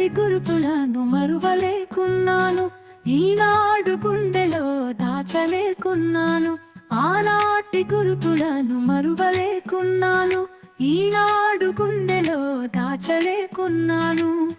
గురుతులను మరువలేకున్నాను. ఈనాడు గుండెలో దాచలేకున్నాను. ఆనాటి గుర్తులను మరువలేకున్నాను. ఈనాడు గుండెలో దాచలేకున్నాను.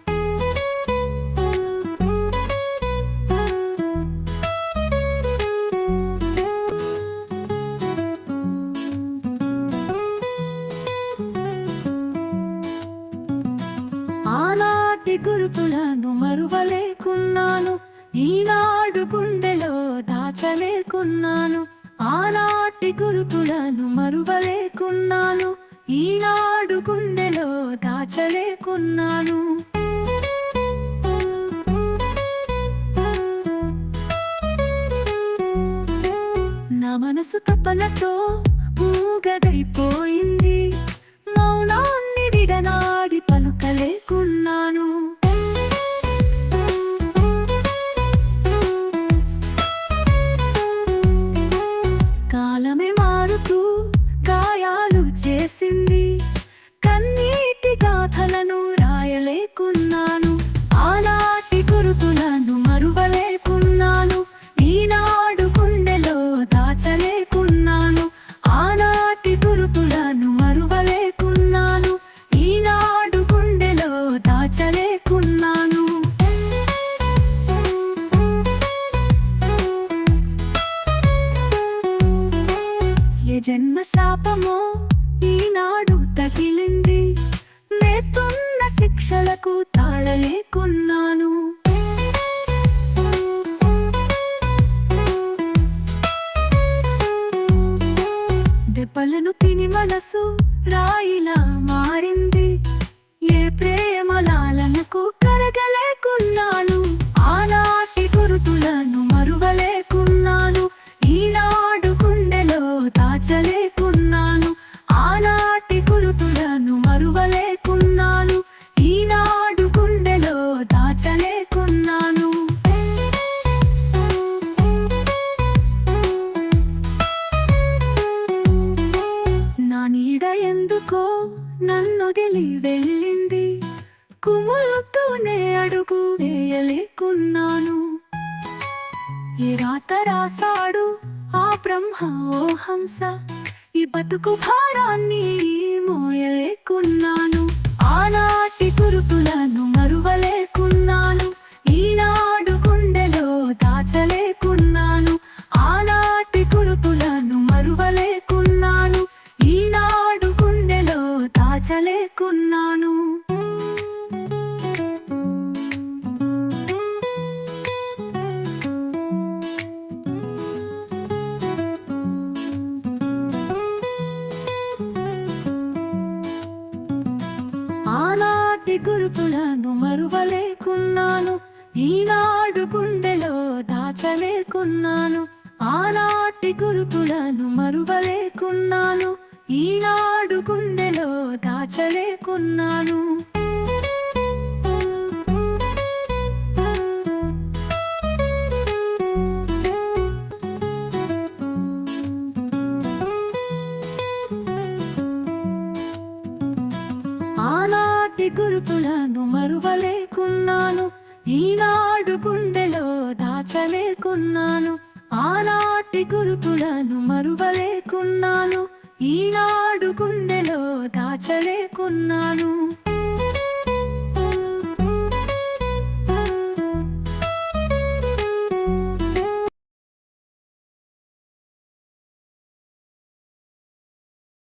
ఆనాటి గుర్తులను మరువలేకున్నాను. ఈనాడు గుండెలో దాచలేకున్నాను. ఆనాటి గుర్తులను మరువలేకున్నాను. ఈనాడు గుండెలో దాచలేకున్నాను. నా మనసు తపనతో ఊగదైపోయింది జన్మ శాపము ఈనాడు తగిలింది. వేస్తున్న శిక్షలకు తాళలేకున్నాను. దెబ్బలను తిని మనసు రాయిలా మారింది. ఏ ప్రేమలాలనకు కరగలేకున్నాను. ఎందుకో నన్నొదిలి వెళ్ళింది. కుములతోనే అడుగు వేయలేకున్నాను. ఏ రాత రాసాడు ఆ బ్రహ్మ ఓ హంస. ఈ బతుకు భారాన్ని మోయలేకున్నాను దాచలేకున్నాను ఆనాటి గురుతులను మరువలేకున్నాను. ఈనాడు గుండెలో దాచలేకున్నాను. ఆనాటి గురుతులను మరువలేకున్నాను. ఈనాడు గుండెలో దాచలేకున్నాను. ఆనాటి గుర్తులను మరువలేకున్నాను. ఈనాడు గుండెలో దాచలేకున్నాను. ఆనాటి గుర్తులను మరువలేకున్నాను. ఈనాడు గుండెలో దాచలేకున్నాను.